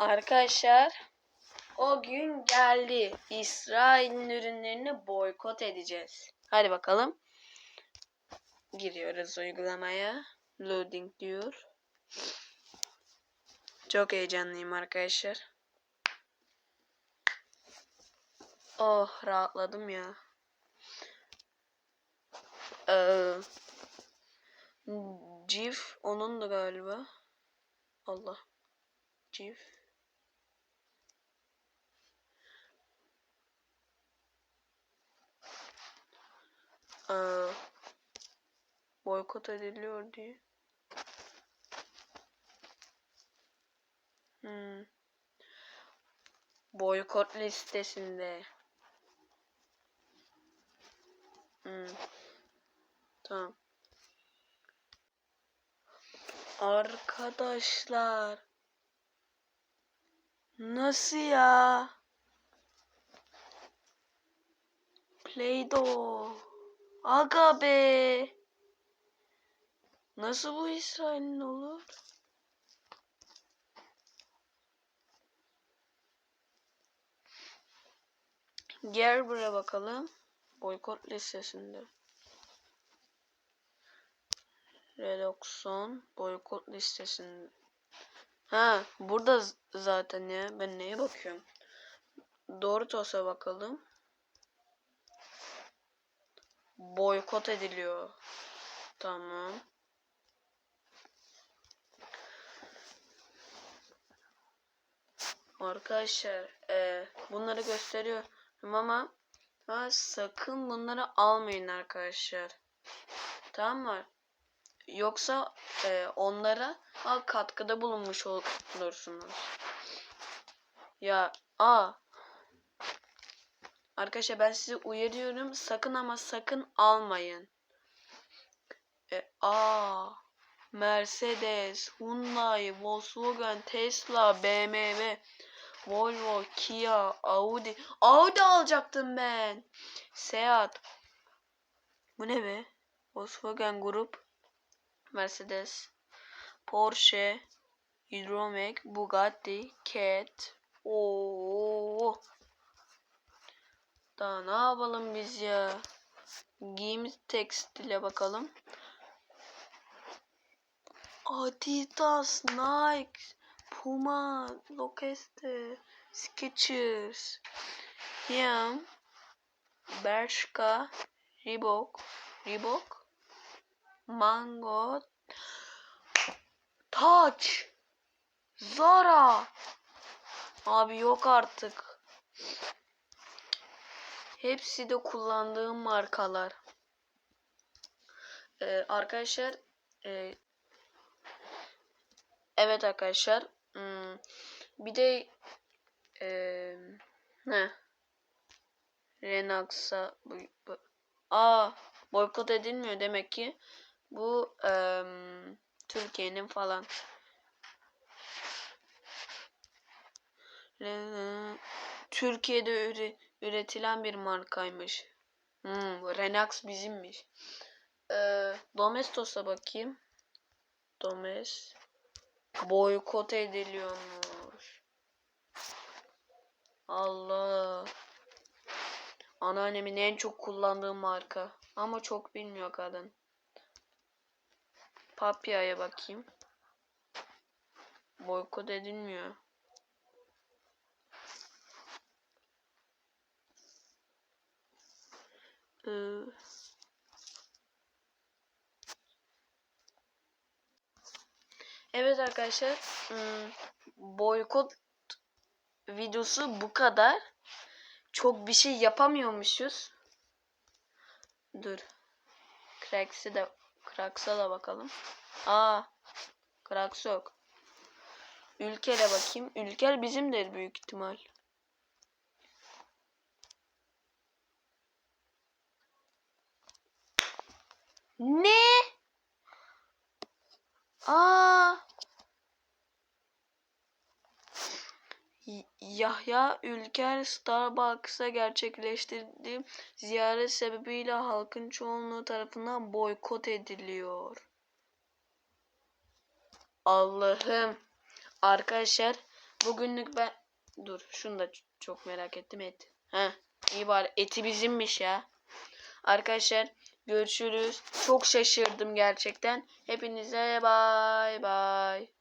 Arkadaşlar o gün geldi. İsrail'in ürünlerini boykot edeceğiz. Hadi bakalım. Giriyoruz uygulamaya. Loading diyor. Çok heyecanlıyım arkadaşlar. Oh rahatladım ya. Ee, Cif onun da galiba. Allah. Cif. Ee, boykot ediliyor diye. Hmm. Boykot listesinde. Hmm. Tamam. Arkadaşlar. Nasıl ya? Play-Doh. Aga be. Nasıl bu İsrail'in olur? Gel buraya bakalım. Boykot listesinde. Redoxon boykot listesinde. Ha burada zaten ya. Ben neye bakıyorum? Doritos'a bakalım. Boykot ediliyor. Tamam. Arkadaşlar eee, bunları gösteriyorum ama ha, sakın bunları almayın arkadaşlar. Tamam mı? Yoksa eee, onlara ha, katkıda bulunmuş olursunuz. Ya a Arkadaşlar ben sizi uyarıyorum. Sakın ama sakın almayın. E, a Mercedes, Hyundai, Volkswagen, Tesla, BMW, Volvo, Kia, Audi. Audi alacaktım ben. Seat. Bu ne be? Volkswagen Grup, Mercedes, Porsche, Hydromac, Bugatti, Cat. Oo. Daha ne yapalım biz ya? Giyim tekstile bakalım. Adidas, Nike, Puma, Loceste, Skechers, Yam, Bershka, Reebok, Reebok, Mango, Touch, Zara. Abi yok artık. Hepsi de kullandığım markalar. Ee, arkadaşlar e, evet arkadaşlar hmm, bir de e, ne? Renax'a bu, bu, aa boykot edilmiyor demek ki. Bu em, Türkiye'nin falan. Türkiye'de üre- üretilen bir markaymış. Hmm, Renax bizimmiş. Ee, Domestos'a bakayım. Domes. Boykot ediliyormuş. Allah. Anneannemin en çok kullandığı marka. Ama çok bilmiyor kadın. Papya'ya bakayım. Boykot edilmiyor. Ee, Evet arkadaşlar, hmm, boykot videosu bu kadar. Çok bir şey yapamıyormuşuz. Dur. Cracks'e de Cracks'a da bakalım. Aa, Cracks yok. Ülker'e bakayım. Ülker bizimdir büyük ihtimal. Ne? Aa. Yahya Ülker Starbucks'a gerçekleştirdiği ziyaret sebebiyle halkın çoğunluğu tarafından boykot ediliyor. Allah'ım. Arkadaşlar Bugünlük ben dur şunu da çok merak ettim et. Ha iyi bari eti bizimmiş ya. Arkadaşlar görüşürüz. Çok şaşırdım gerçekten. Hepinize bay bay.